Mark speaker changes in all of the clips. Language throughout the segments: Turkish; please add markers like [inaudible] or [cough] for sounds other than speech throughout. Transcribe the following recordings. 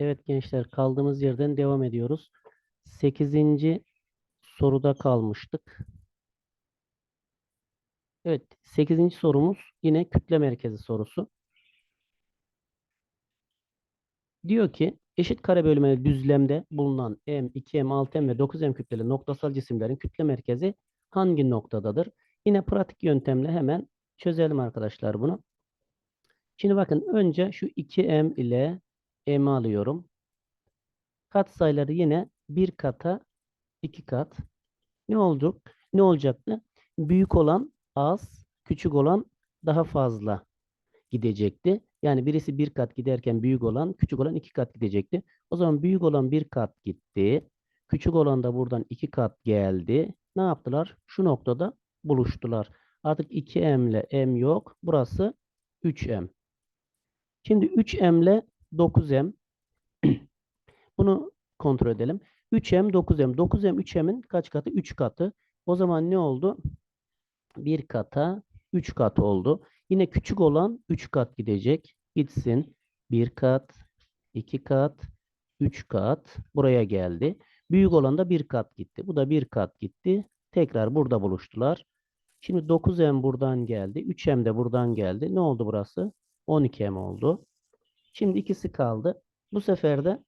Speaker 1: Evet gençler kaldığımız yerden devam ediyoruz. 8. soruda kalmıştık. Evet 8. sorumuz yine kütle merkezi sorusu. Diyor ki eşit kare bölmeli düzlemde bulunan M, 2M, 6M ve 9M kütleli noktasal cisimlerin kütle merkezi hangi noktadadır? Yine pratik yöntemle hemen çözelim arkadaşlar bunu. Şimdi bakın önce şu 2M ile M'i alıyorum. Katsayıları yine bir kata iki kat. Ne oldu? Ne olacaktı? Büyük olan az, küçük olan daha fazla gidecekti. Yani birisi bir kat giderken büyük olan, küçük olan iki kat gidecekti. O zaman büyük olan bir kat gitti. Küçük olan da buradan iki kat geldi. Ne yaptılar? Şu noktada buluştular. Artık 2M ile M yok. Burası 3M. Şimdi 3M ile 9M. [clears throat] Bunu kontrol edelim. 3M 9M. 9M 3M'in kaç katı? 3 katı. O zaman ne oldu? 1 kata 3 kat oldu. Yine küçük olan 3 kat gidecek. Gitsin. 1 kat, 2 kat, 3 kat buraya geldi. Büyük olan da 1 kat gitti. Bu da 1 kat gitti. Tekrar burada buluştular. Şimdi 9M buradan geldi. 3M de buradan geldi. Ne oldu burası? 12M oldu. Şimdi ikisi kaldı. Bu sefer de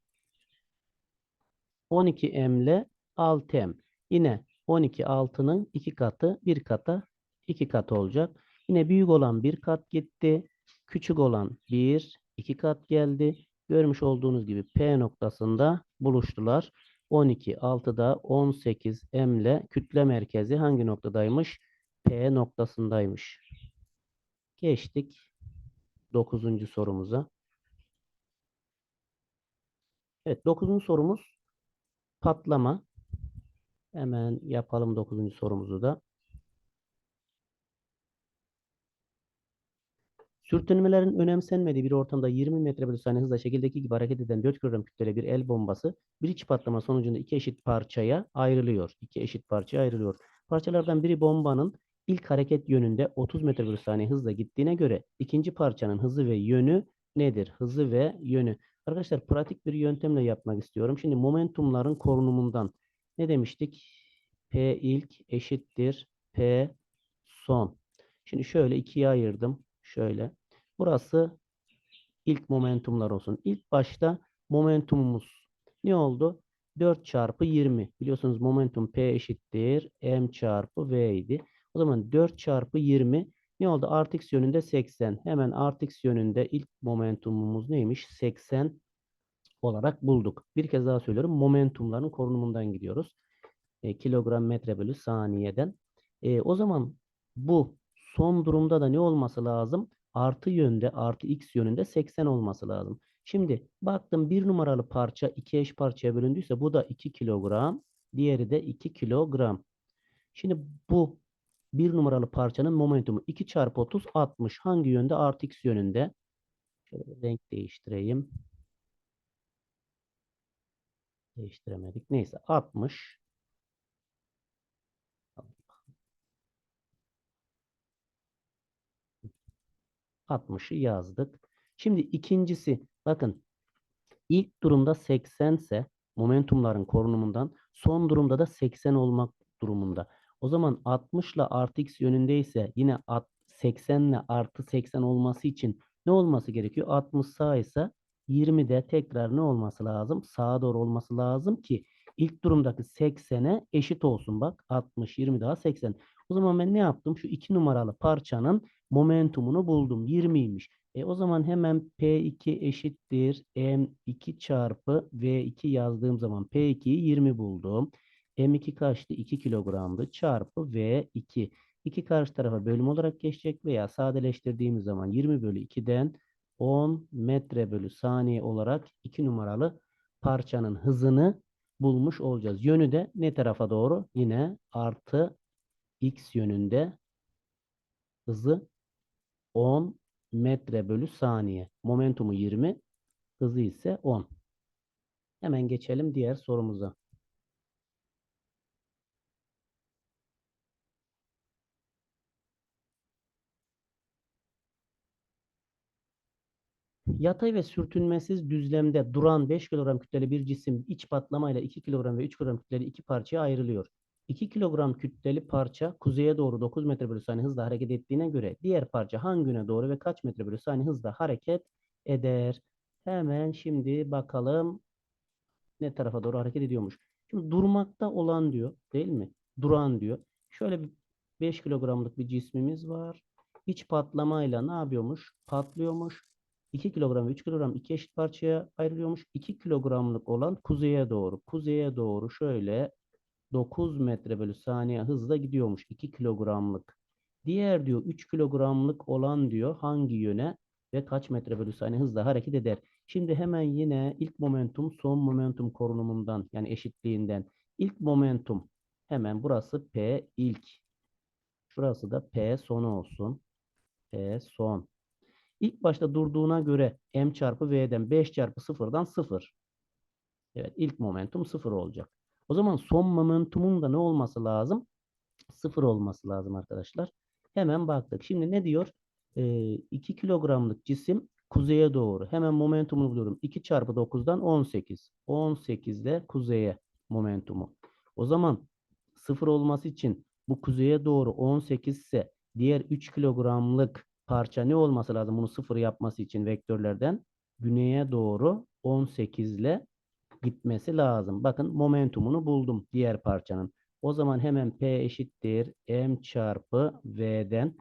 Speaker 1: 12M ile 6M. Yine 12 6'nın 2 katı 1 kata 2 kat olacak. Yine büyük olan 1 kat gitti. Küçük olan 1 2 kat geldi. Görmüş olduğunuz gibi P noktasında buluştular. 12 6'da 18 M ile kütle merkezi hangi noktadaymış? P noktasındaymış. Geçtik 9. sorumuza. Evet 9. sorumuz patlama. Hemen yapalım 9. sorumuzu da. Sürtünmelerin önemsenmediği bir ortamda 20 metre bölü saniye hızla şekildeki gibi hareket eden 4 kilogram kütleli bir el bombası bir iç patlama sonucunda iki eşit parçaya ayrılıyor. İki eşit parçaya ayrılıyor. Parçalardan biri bombanın ilk hareket yönünde 30 metre bölü saniye hızla gittiğine göre ikinci parçanın hızı ve yönü nedir? Hızı ve yönü. Arkadaşlar pratik bir yöntemle yapmak istiyorum. Şimdi momentumların korunumundan ne demiştik? P ilk eşittir P son. Şimdi şöyle ikiye ayırdım. Şöyle. Burası ilk momentumlar olsun. İlk başta momentumumuz ne oldu? 4 çarpı 20. Biliyorsunuz momentum P eşittir M çarpı V idi. O zaman 4 çarpı 20 ne oldu? Artı x yönünde 80. Hemen artı x yönünde ilk momentumumuz neymiş? 80 olarak bulduk. Bir kez daha söylüyorum. Momentumların korunumundan gidiyoruz. E, kilogram metre bölü saniyeden. E, o zaman bu son durumda da ne olması lazım? Artı yönde, artı x yönünde 80 olması lazım. Şimdi baktım bir numaralı parça iki eş parçaya bölündüyse bu da 2 kilogram. Diğeri de 2 kilogram. Şimdi bu bir numaralı parçanın momentumu 2 çarpı 30 60. Hangi yönde? Artı x yönünde. Şöyle renk değiştireyim. Değiştiremedik. Neyse 60. 60'ı yazdık. Şimdi ikincisi bakın ilk durumda 80 ise momentumların korunumundan son durumda da 80 olmak durumunda. O zaman 60 ile artı x yönündeyse yine 80 ile artı 80 olması için ne olması gerekiyor? 60 sağ ise 20 de tekrar ne olması lazım? Sağa doğru olması lazım ki ilk durumdaki 80'e eşit olsun. Bak 60, 20 daha 80. O zaman ben ne yaptım? Şu iki numaralı parçanın momentumunu buldum. 20'ymiş. E o zaman hemen P2 eşittir M2 çarpı V2 yazdığım zaman P2'yi 20 buldum. M2 kaçtı? 2 kilogramdı. Çarpı V2. 2 karşı tarafa bölüm olarak geçecek veya sadeleştirdiğimiz zaman 20 bölü 2'den 10 metre bölü saniye olarak 2 numaralı parçanın hızını bulmuş olacağız. Yönü de ne tarafa doğru? Yine artı x yönünde hızı 10 metre bölü saniye. Momentumu 20, hızı ise 10. Hemen geçelim diğer sorumuza. Yatay ve sürtünmesiz düzlemde duran 5 kilogram kütleli bir cisim iç patlamayla 2 kilogram ve 3 kilogram kütleli iki parçaya ayrılıyor. 2 kilogram kütleli parça kuzeye doğru 9 metre bölü saniye hızla hareket ettiğine göre diğer parça hangi yöne doğru ve kaç metre bölü saniye hızla hareket eder? Hemen şimdi bakalım ne tarafa doğru hareket ediyormuş. Şimdi durmakta olan diyor değil mi? Duran diyor. Şöyle bir 5 kilogramlık bir cismimiz var. İç patlamayla ne yapıyormuş? Patlıyormuş. 2 kilogram ve 3 kilogram iki eşit parçaya ayrılıyormuş. 2 kilogramlık olan kuzeye doğru. Kuzeye doğru şöyle 9 metre bölü saniye hızla gidiyormuş. 2 kilogramlık. Diğer diyor 3 kilogramlık olan diyor hangi yöne ve kaç metre bölü saniye hızla hareket eder. Şimdi hemen yine ilk momentum son momentum korunumundan yani eşitliğinden ilk momentum hemen burası P ilk. Şurası da P sonu olsun. P son. İlk başta durduğuna göre M çarpı V'den 5 çarpı 0'dan 0. Evet ilk momentum 0 olacak. O zaman son momentumun da ne olması lazım? 0 olması lazım arkadaşlar. Hemen baktık. Şimdi ne diyor? Ee, 2 kilogramlık cisim kuzeye doğru. Hemen momentumunu buluyorum. 2 çarpı 9'dan 18. 18 de kuzeye momentumu. O zaman 0 olması için bu kuzeye doğru 18 ise diğer 3 kilogramlık parça ne olması lazım bunu 0 yapması için vektörlerden? Güneye doğru 18 ile gitmesi lazım. Bakın momentumunu buldum diğer parçanın. O zaman hemen P eşittir M çarpı V'den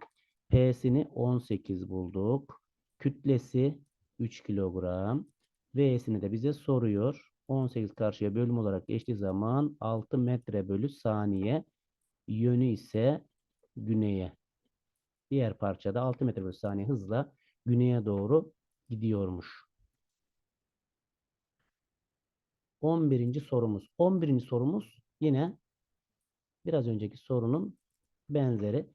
Speaker 1: P'sini 18 bulduk. Kütlesi 3 kilogram. V'sini de bize soruyor. 18 karşıya bölüm olarak geçtiği zaman 6 metre bölü saniye. Yönü ise güneye. Diğer parçada 6 metre bölü saniye hızla güneye doğru gidiyormuş. 11. sorumuz. 11. sorumuz yine biraz önceki sorunun benzeri.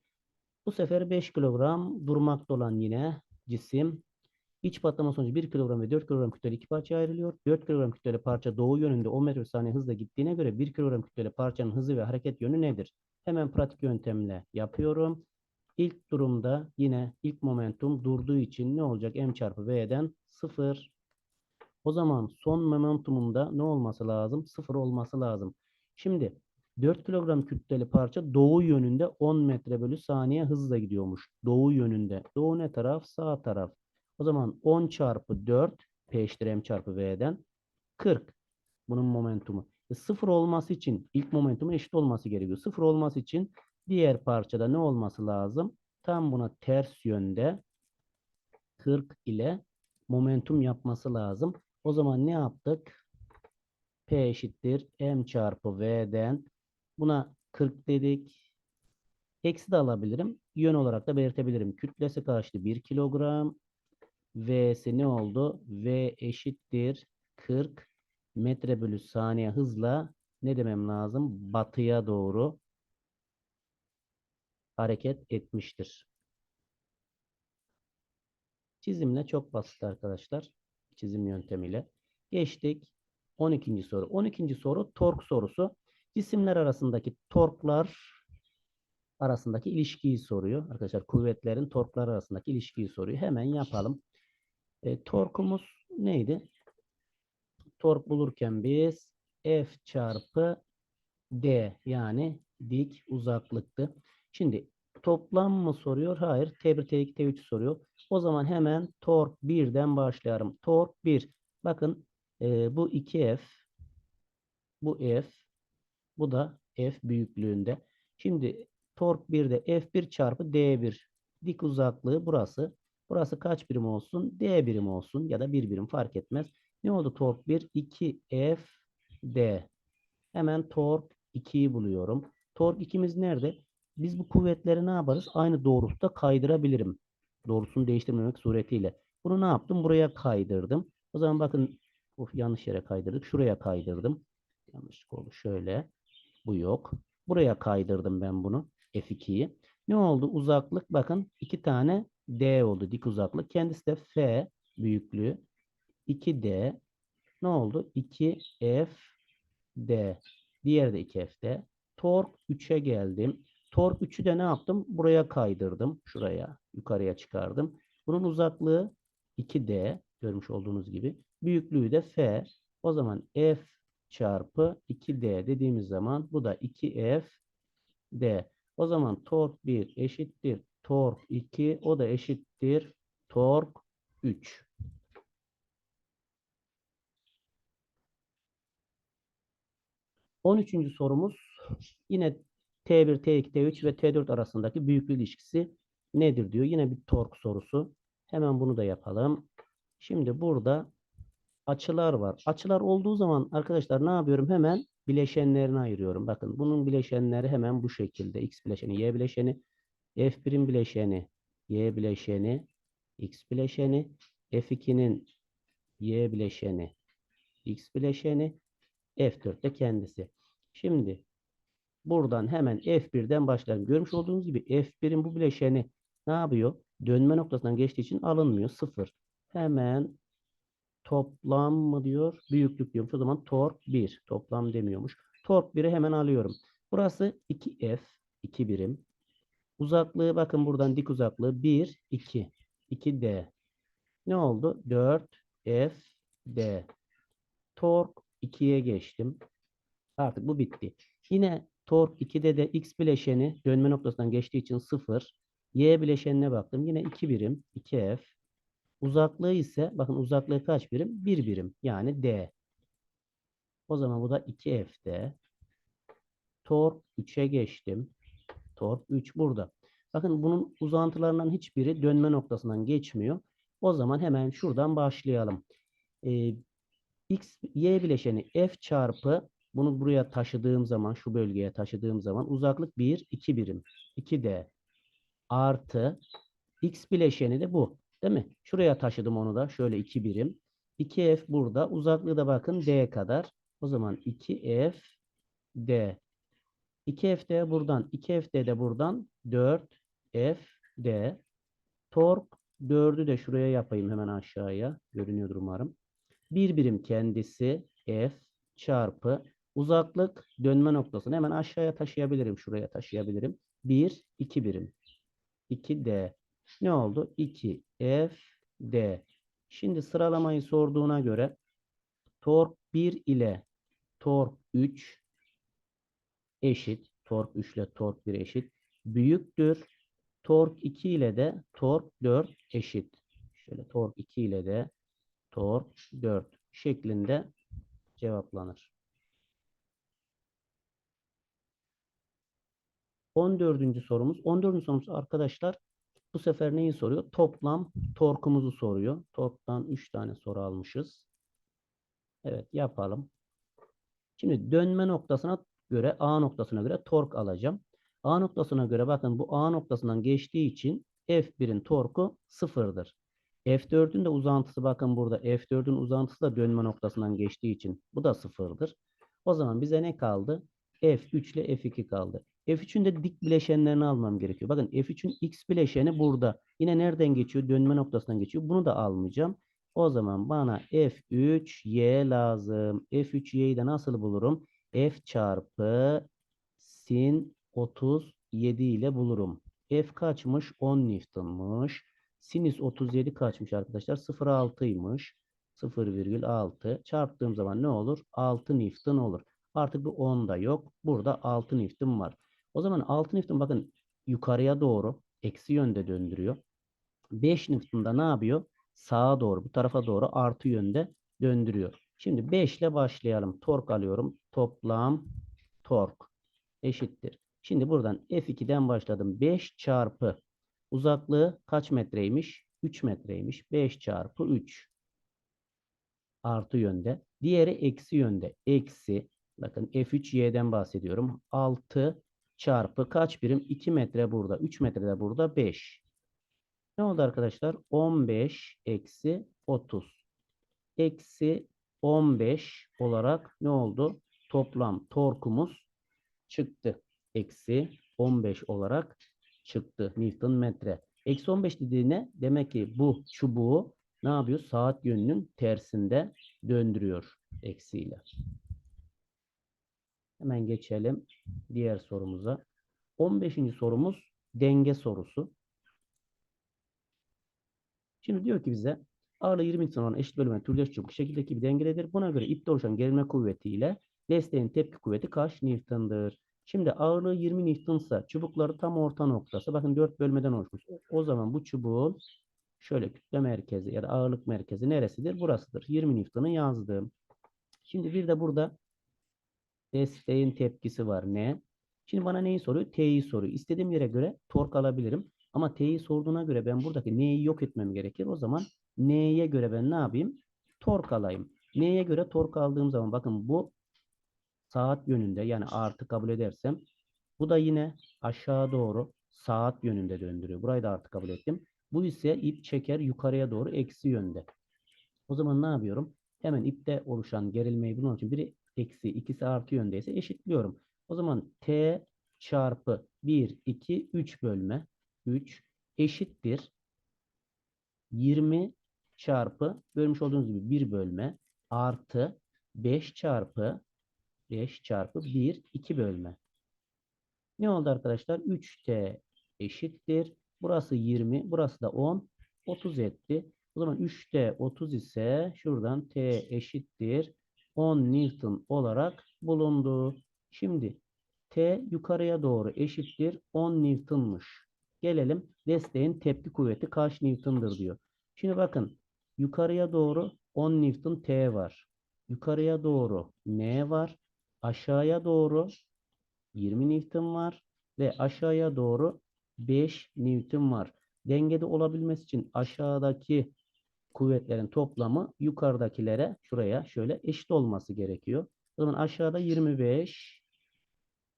Speaker 1: Bu sefer 5 kilogram durmakta olan yine cisim iç patlama sonucu 1 kilogram ve 4 kilogram kütleli iki parçaya ayrılıyor. 4 kilogram kütleli parça doğu yönünde 10 metre saniye hızla gittiğine göre 1 kilogram kütleli parçanın hızı ve hareket yönü nedir? Hemen pratik yöntemle yapıyorum. İlk durumda yine ilk momentum durduğu için ne olacak? M çarpı V'den 0. O zaman son momentumunda ne olması lazım? 0 olması lazım. Şimdi 4 kilogram kütleli parça doğu yönünde 10 metre bölü saniye hızla gidiyormuş. Doğu yönünde. Doğu ne taraf? Sağ taraf. O zaman 10 çarpı 4 P eşittir M çarpı V'den 40. Bunun momentumu. E, sıfır olması için ilk momentumun eşit olması gerekiyor. Sıfır olması için diğer parçada ne olması lazım? Tam buna ters yönde 40 ile momentum yapması lazım. O zaman ne yaptık? P eşittir M çarpı V'den buna 40 dedik. Eksi de alabilirim. Yön olarak da belirtebilirim. Kütlesi kaçtı? 1 kilogram. V'si ne oldu? V eşittir 40 metre bölü saniye hızla ne demem lazım? Batıya doğru hareket etmiştir. Çizimle çok basit arkadaşlar. Çizim yöntemiyle. Geçtik. 12. soru. 12. soru tork sorusu. Cisimler arasındaki torklar arasındaki ilişkiyi soruyor. Arkadaşlar kuvvetlerin torklar arasındaki ilişkiyi soruyor. Hemen yapalım. E, torkumuz neydi? Tork bulurken biz F çarpı D yani dik uzaklıktı. Şimdi toplam mı soruyor? Hayır. T1, T2, T3 soruyor. O zaman hemen tork 1'den başlayalım. Tork 1. Bakın e, bu 2F. Bu F. Bu da F büyüklüğünde. Şimdi tork 1'de F1 çarpı D1. Dik uzaklığı burası. Burası kaç birim olsun? D birim olsun ya da 1 birim fark etmez. Ne oldu tork 1? 2F D. Hemen tork 2'yi buluyorum. Tork 2'miz nerede? Biz bu kuvvetleri ne yaparız? Aynı doğrultuda kaydırabilirim. Doğrusunu değiştirmemek suretiyle. Bunu ne yaptım? Buraya kaydırdım. O zaman bakın of, yanlış yere kaydırdık. Şuraya kaydırdım. Yanlışlık oldu. Şöyle. Bu yok. Buraya kaydırdım ben bunu. F2'yi. Ne oldu? Uzaklık bakın iki tane D oldu. Dik uzaklık. Kendisi de F büyüklüğü. 2D. Ne oldu? 2F D. Diğeri de 2F'de. Tork 3'e geldim. Tork 3'ü de ne yaptım? Buraya kaydırdım. Şuraya yukarıya çıkardım. Bunun uzaklığı 2D. Görmüş olduğunuz gibi. Büyüklüğü de F. O zaman F çarpı 2D dediğimiz zaman bu da 2F D. O zaman tork 1 eşittir tork 2 o da eşittir tork 3. On üçüncü sorumuz yine T1, T2, T3 ve T4 arasındaki büyüklük ilişkisi nedir diyor. Yine bir tork sorusu. Hemen bunu da yapalım. Şimdi burada açılar var. Açılar olduğu zaman arkadaşlar ne yapıyorum? Hemen bileşenlerini ayırıyorum. Bakın bunun bileşenleri hemen bu şekilde. X bileşeni, Y bileşeni, F1'in bileşeni, Y bileşeni, X bileşeni, F2'nin Y bileşeni, X bileşeni, F4 de kendisi. Şimdi buradan hemen F1'den başlayalım. Görmüş olduğunuz gibi F1'in bu bileşeni ne yapıyor? Dönme noktasından geçtiği için alınmıyor. Sıfır. Hemen toplam mı diyor? Büyüklük diyormuş. O zaman tork 1. Toplam demiyormuş. Tork 1'i hemen alıyorum. Burası 2F. 2 birim. Uzaklığı bakın buradan dik uzaklığı 1, 2. 2D. Ne oldu? 4F D. Tork 2'ye geçtim. Artık bu bitti. Yine tork 2'de de x bileşeni dönme noktasından geçtiği için 0. Y bileşenine baktım. Yine 2 birim. 2F. Uzaklığı ise bakın uzaklığı kaç birim? 1 birim. Yani D. O zaman bu da 2F'de. Tork 3'e geçtim. Tork 3 burada. Bakın bunun uzantılarından hiçbiri dönme noktasından geçmiyor. O zaman hemen şuradan başlayalım. Ee, X, Y bileşeni F çarpı bunu buraya taşıdığım zaman şu bölgeye taşıdığım zaman uzaklık 1, 2 birim. 2D artı X bileşeni de bu. Değil mi? Şuraya taşıdım onu da. Şöyle 2 birim. 2F burada. Uzaklığı da bakın D kadar. O zaman 2F D. 2F de buradan. 2F D de buradan. 4F D. Tork 4'ü de şuraya yapayım hemen aşağıya. Görünüyordur umarım. Bir birim kendisi F çarpı uzaklık dönme noktasını hemen aşağıya taşıyabilirim. Şuraya taşıyabilirim. 1, 2 birim. 2D. Ne oldu? 2 F D. Şimdi sıralamayı sorduğuna göre tork 1 ile tork 3 eşit. Tork 3 ile tork 1 eşit. Büyüktür. Tork 2 ile de tork 4 eşit. Şöyle tork 2 ile de tork 4 şeklinde cevaplanır. 14. sorumuz. 14. sorumuz arkadaşlar bu sefer neyi soruyor? Toplam torkumuzu soruyor. Torktan 3 tane soru almışız. Evet yapalım. Şimdi dönme noktasına göre A noktasına göre tork alacağım. A noktasına göre bakın bu A noktasından geçtiği için F1'in torku sıfırdır. F4'ün de uzantısı bakın burada F4'ün uzantısı da dönme noktasından geçtiği için bu da sıfırdır. O zaman bize ne kaldı? F3 ile F2 kaldı. F3'ün de dik bileşenlerini almam gerekiyor. Bakın F3'ün x bileşeni burada. Yine nereden geçiyor? Dönme noktasından geçiyor. Bunu da almayacağım. O zaman bana F3y lazım. F3y'yi de nasıl bulurum? F çarpı sin 37 ile bulurum. F kaçmış? 10 Newton'muş. Sinüs 37 kaçmış arkadaşlar? 0,6'ymış. 0,6 çarptığım zaman ne olur? 6 Newton olur. Artık bu 10 da yok. Burada 6 Newton var. O zaman 6 Newton bakın yukarıya doğru eksi yönde döndürüyor. 5 Newton da ne yapıyor? Sağa doğru bu tarafa doğru artı yönde döndürüyor. Şimdi 5 ile başlayalım. Tork alıyorum. Toplam tork eşittir. Şimdi buradan F2'den başladım. 5 çarpı uzaklığı kaç metreymiş? 3 metreymiş. 5 çarpı 3 artı yönde. Diğeri eksi yönde. Eksi bakın F3y'den bahsediyorum. 6 çarpı kaç birim? 2 metre burada. 3 metre de burada. 5. Ne oldu arkadaşlar? 15 eksi 30. Eksi 15 olarak ne oldu? Toplam torkumuz çıktı. Eksi 15 olarak çıktı. Newton metre. Eksi 15 dediği ne? Demek ki bu çubuğu ne yapıyor? Saat yönünün tersinde döndürüyor eksiyle. Hemen geçelim diğer sorumuza. 15. sorumuz denge sorusu. Şimdi diyor ki bize Ağırlığı 20 Newton olan eşit bölünen türdeş çubuk şekildeki bir dengededir. Buna göre ipte oluşan gerilme kuvvetiyle desteğin tepki kuvveti kaç Newton'dır? Şimdi ağırlığı 20 Newton'sa çubukları tam orta noktası. Bakın 4 bölmeden oluşmuş. O zaman bu çubuğun şöyle kütle merkezi ya da ağırlık merkezi neresidir? Burasıdır. 20 Newton'u yazdım. Şimdi bir de burada desteğin tepkisi var. Ne? Şimdi bana neyi soruyor? T'yi soruyor. İstediğim yere göre tork alabilirim. Ama T'yi sorduğuna göre ben buradaki N'yi yok etmem gerekir. O zaman N'ye göre ben ne yapayım? Tork alayım. N'ye göre tork aldığım zaman bakın bu saat yönünde yani artı kabul edersem bu da yine aşağı doğru saat yönünde döndürüyor. Burayı da artı kabul ettim. Bu ise ip çeker yukarıya doğru eksi yönde. O zaman ne yapıyorum? Hemen ipte oluşan gerilmeyi bunun için biri eksi ikisi artı yöndeyse eşitliyorum. O zaman T çarpı 1, 2, 3 bölme 3 eşittir. 20 çarpı görmüş olduğunuz gibi 1 bölme artı 5 çarpı 5 çarpı 1 2 bölme. Ne oldu arkadaşlar? 3T eşittir. Burası 20, burası da 10, 30 etti. O zaman 3T 30 ise şuradan T eşittir 10 Newton olarak bulundu. Şimdi T yukarıya doğru eşittir 10 Newton'muş. Gelelim desteğin tepki kuvveti kaç Newton'dır diyor. Şimdi bakın yukarıya doğru 10 Newton T var. Yukarıya doğru N var. Aşağıya doğru 20 Newton var. Ve aşağıya doğru 5 Newton var. Dengede olabilmesi için aşağıdaki kuvvetlerin toplamı yukarıdakilere şuraya şöyle eşit olması gerekiyor. O zaman aşağıda 25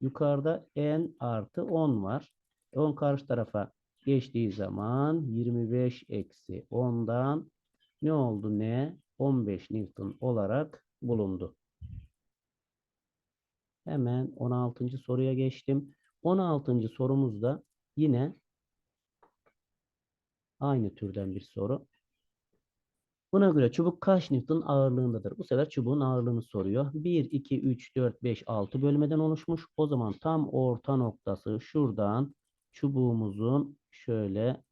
Speaker 1: yukarıda n artı 10 var. 10 karşı tarafa geçtiği zaman 25 eksi 10'dan ne oldu ne? 15 Newton olarak bulundu. Hemen 16. soruya geçtim. 16. sorumuzda yine aynı türden bir soru. Buna göre çubuk kaç Newton ağırlığındadır? Bu sefer çubuğun ağırlığını soruyor. 1, 2, 3, 4, 5, 6 bölmeden oluşmuş. O zaman tam orta noktası şuradan çubuğumuzun şöyle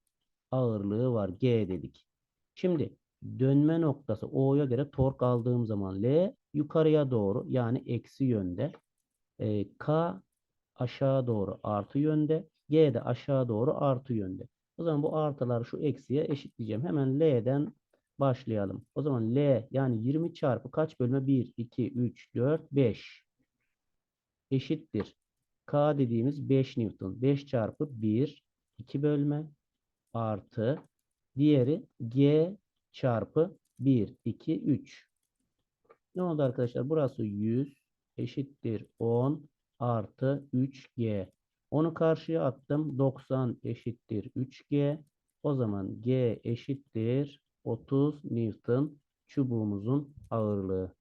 Speaker 1: ağırlığı var. G dedik. Şimdi dönme noktası O'ya göre tork aldığım zaman L yukarıya doğru yani eksi yönde. E, K aşağı doğru artı yönde. G de aşağı doğru artı yönde. O zaman bu artıları şu eksiye eşitleyeceğim. Hemen L'den başlayalım. O zaman L yani 20 çarpı kaç bölme? 1, 2, 3, 4, 5 eşittir. K dediğimiz 5 Newton. 5 çarpı 1, 2 bölme artı diğeri G çarpı 1, 2, 3. Ne oldu arkadaşlar? Burası 100 eşittir 10 artı 3G. Onu karşıya attım. 90 eşittir 3G. O zaman G eşittir 30 Newton çubuğumuzun ağırlığı.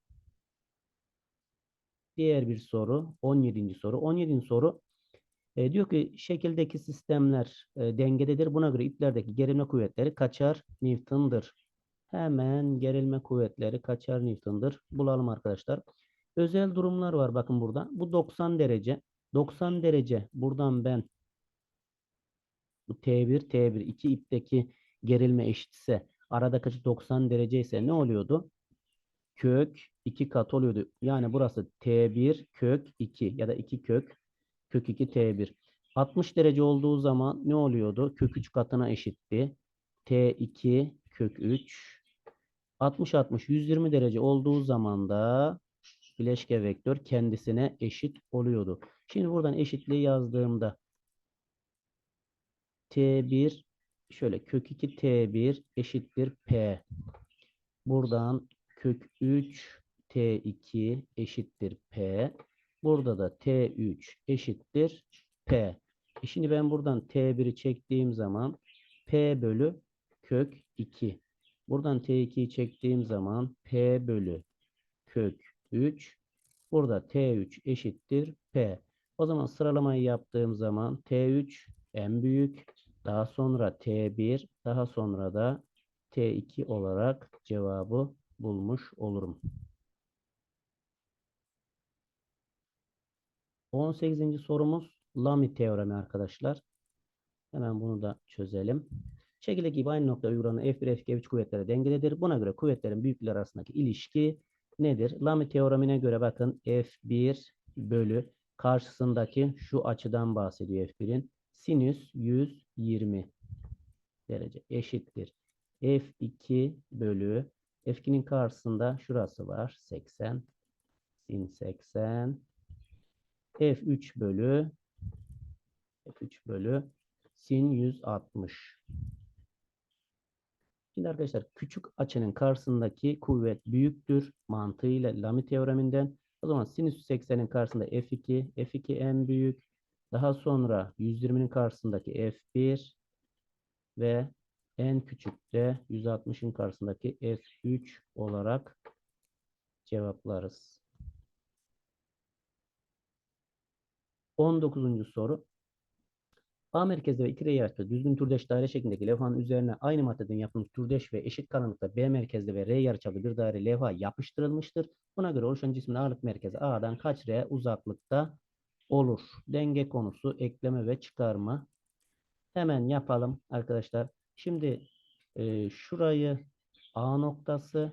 Speaker 1: Diğer bir soru 17. soru. 17. soru e, diyor ki şekildeki sistemler e, dengededir. Buna göre iplerdeki gerilme kuvvetleri kaçar Newton'dır. Hemen gerilme kuvvetleri kaçar Newton'dır. Bulalım arkadaşlar. Özel durumlar var bakın burada. Bu 90 derece. 90 derece buradan ben bu T1, T1 iki ipteki gerilme eşitse arada kaçı 90 derece ise ne oluyordu? Kök 2 kat oluyordu. Yani burası T1 kök 2 ya da 2 kök kök 2 T1. 60 derece olduğu zaman ne oluyordu? Kök 3 katına eşitti. T2 kök 3. 60 60 120 derece olduğu zaman da bileşke vektör kendisine eşit oluyordu. Şimdi buradan eşitliği yazdığımda T1 şöyle kök 2 T1 eşittir P. Buradan kök 3 T2 eşittir P. Burada da T3 eşittir P. E şimdi ben buradan T1'i çektiğim zaman P bölü kök 2. Buradan T2'yi çektiğim zaman P bölü kök 3. Burada T3 eşittir P. O zaman sıralamayı yaptığım zaman T3 en büyük. Daha sonra T1. Daha sonra da T2 olarak cevabı bulmuş olurum. 18. sorumuz Lamy teoremi arkadaşlar. Hemen bunu da çözelim. Şekildeki gibi aynı noktaya uygulanan F1, F2, F3 kuvvetleri dengededir. Buna göre kuvvetlerin büyüklükleri arasındaki ilişki nedir? Lamy teoremine göre bakın F1 bölü karşısındaki şu açıdan bahsediyor F1'in. Sinüs 120 derece eşittir. F2 bölü F2'nin karşısında şurası var. 80 sin 80 F3 bölü F3 bölü sin 160. Şimdi arkadaşlar küçük açının karşısındaki kuvvet büyüktür mantığıyla Lamy teoreminden. O zaman sinüs 80'in karşısında F2, F2 en büyük. Daha sonra 120'nin karşısındaki F1 ve en küçük de 160'ın karşısındaki F3 olarak cevaplarız. 19. soru. A merkezde ve iki yarıçta düzgün türdeş daire şeklindeki levhanın üzerine aynı maddeden yapılmış türdeş ve eşit kalınlıkta B merkezde ve R yarıçaplı bir daire levha yapıştırılmıştır. Buna göre oluşan cismin ağırlık merkezi A'dan kaç R uzaklıkta olur? Denge konusu, ekleme ve çıkarma. Hemen yapalım arkadaşlar. Şimdi e, şurayı A noktası,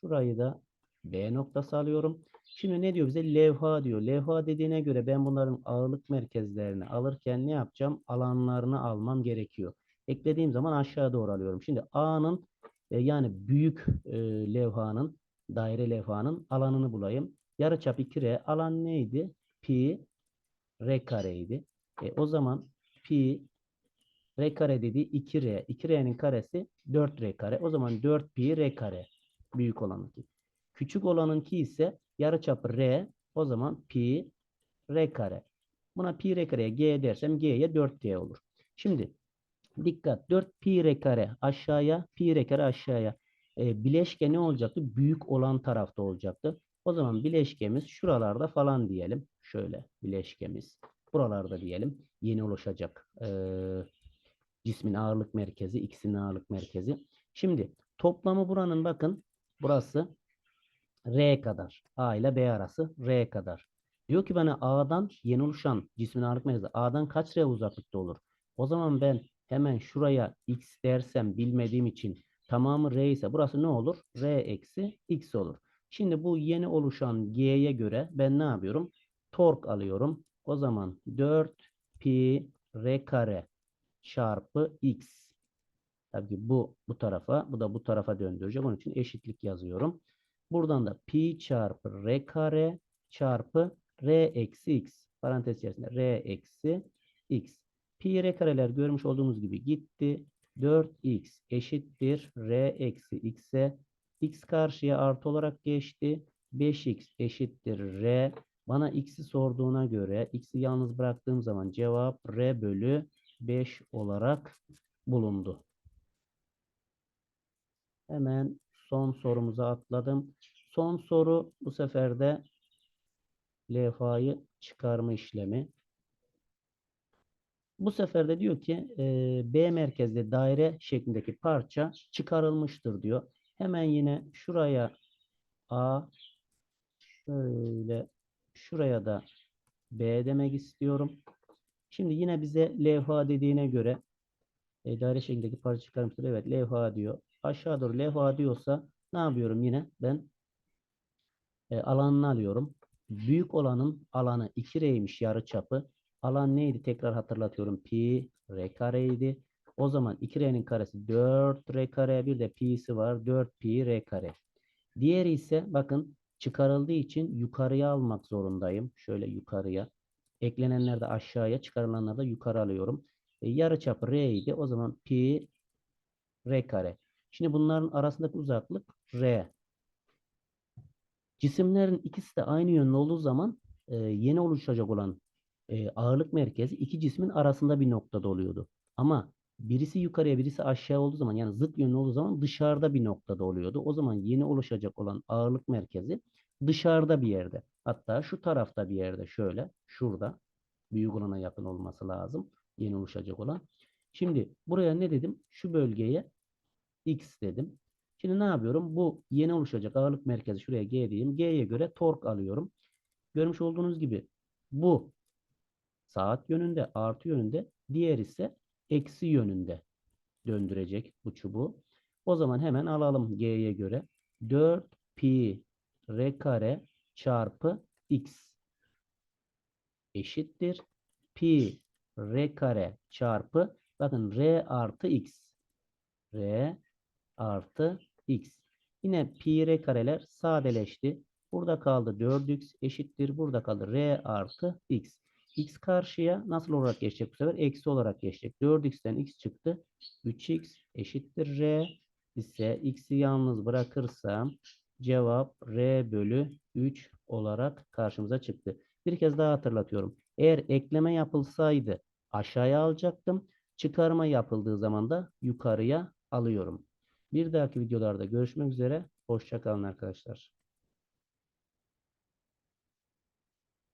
Speaker 1: şurayı da B noktası alıyorum. Şimdi ne diyor bize? Levha diyor. Levha dediğine göre ben bunların ağırlık merkezlerini alırken ne yapacağım? Alanlarını almam gerekiyor. Eklediğim zaman aşağı doğru alıyorum. Şimdi A'nın e, yani büyük e, levhanın, daire levhanın alanını bulayım. Yarıçap 2R alan neydi? Pi R kareydi. E, o zaman pi R kare dediği 2R. 2R'nin karesi 4R kare. O zaman 4 pi R kare. Büyük olanınki. Küçük olanınki ise yarıçapı R. O zaman pi R kare. Buna pi R kareye G dersem G'ye 4G olur. Şimdi dikkat 4 pi R kare aşağıya pi R kare aşağıya. E, bileşke ne olacaktı? Büyük olan tarafta olacaktı. O zaman bileşkemiz şuralarda falan diyelim. Şöyle bileşkemiz. Buralarda diyelim. Yeni oluşacak. Ee, cismin ağırlık merkezi, ikisinin ağırlık merkezi. Şimdi toplamı buranın bakın. Burası R kadar. A ile B arası R kadar. Diyor ki bana A'dan yeni oluşan cismin ağırlık merkezi A'dan kaç R uzaklıkta olur? O zaman ben hemen şuraya X dersem bilmediğim için tamamı R ise burası ne olur? R eksi X olur. Şimdi bu yeni oluşan G'ye göre ben ne yapıyorum? Tork alıyorum. O zaman 4 pi R kare çarpı X. Tabii ki bu bu tarafa, bu da bu tarafa döndürecek. Onun için eşitlik yazıyorum. Buradan da pi çarpı R kare çarpı R eksi X. Parantez içerisinde R eksi X. Pi R kareler görmüş olduğumuz gibi gitti. 4x eşittir R eksi X'e. X karşıya artı olarak geçti. 5x eşittir R. Bana x'i sorduğuna göre x'i yalnız bıraktığım zaman cevap R bölü 5 olarak bulundu. Hemen son sorumuza atladım. Son soru bu sefer de levhayı çıkarma işlemi. Bu sefer de diyor ki e, B merkezli daire şeklindeki parça çıkarılmıştır diyor. Hemen yine şuraya A şöyle şuraya da B demek istiyorum. Şimdi yine bize levha dediğine göre e, daire şeklindeki parça çıkarmıştır. Evet levha diyor. Aşağı doğru levha diyorsa ne yapıyorum yine? Ben e, alanını alıyorum. Büyük olanın alanı 2R'ymiş yarı çapı. Alan neydi? Tekrar hatırlatıyorum. Pi R kareydi. O zaman 2R'nin karesi 4 R kare. Bir de pi'si var. 4 pi R kare. Diğeri ise bakın çıkarıldığı için yukarıya almak zorundayım. Şöyle yukarıya. Eklenenler de aşağıya, çıkarılanlar da yukarı alıyorum. E, yarıçapı R idi. O zaman pi R kare. Şimdi bunların arasındaki uzaklık R. Cisimlerin ikisi de aynı yönlü olduğu zaman e, yeni oluşacak olan e, ağırlık merkezi iki cismin arasında bir noktada oluyordu. Ama birisi yukarıya birisi aşağı olduğu zaman yani zıt yönlü olduğu zaman dışarıda bir noktada oluyordu. O zaman yeni oluşacak olan ağırlık merkezi dışarıda bir yerde. Hatta şu tarafta bir yerde şöyle şurada büyük olana yakın olması lazım. Yeni oluşacak olan. Şimdi buraya ne dedim? Şu bölgeye X dedim. Şimdi ne yapıyorum? Bu yeni oluşacak ağırlık merkezi şuraya G diyeyim. G'ye göre tork alıyorum. Görmüş olduğunuz gibi bu saat yönünde artı yönünde diğer ise eksi yönünde döndürecek bu çubuğu. O zaman hemen alalım G'ye göre. 4 pi r kare çarpı x eşittir. Pi r kare çarpı bakın r artı x. r artı x. Yine pi r kareler sadeleşti. Burada kaldı 4x eşittir. Burada kaldı r artı x. x karşıya nasıl olarak geçecek bu sefer? Eksi olarak geçecek. 4x'ten x çıktı. 3x eşittir r ise x'i yalnız bırakırsam cevap r bölü 3 olarak karşımıza çıktı. Bir kez daha hatırlatıyorum. Eğer ekleme yapılsaydı aşağıya alacaktım. Çıkarma yapıldığı zaman da yukarıya alıyorum. Bir dahaki videolarda görüşmek üzere. Hoşça kalın arkadaşlar.